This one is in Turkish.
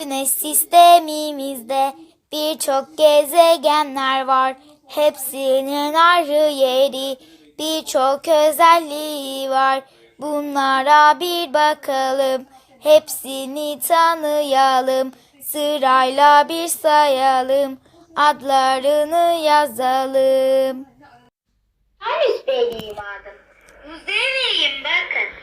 Güneş sistemimizde birçok gezegenler var. Hepsinin ayrı yeri, birçok özelliği var. Bunlara bir bakalım, hepsini tanıyalım. Sırayla bir sayalım, adlarını yazalım. Halis Beyliyim adım. Müzeyliyim bakın.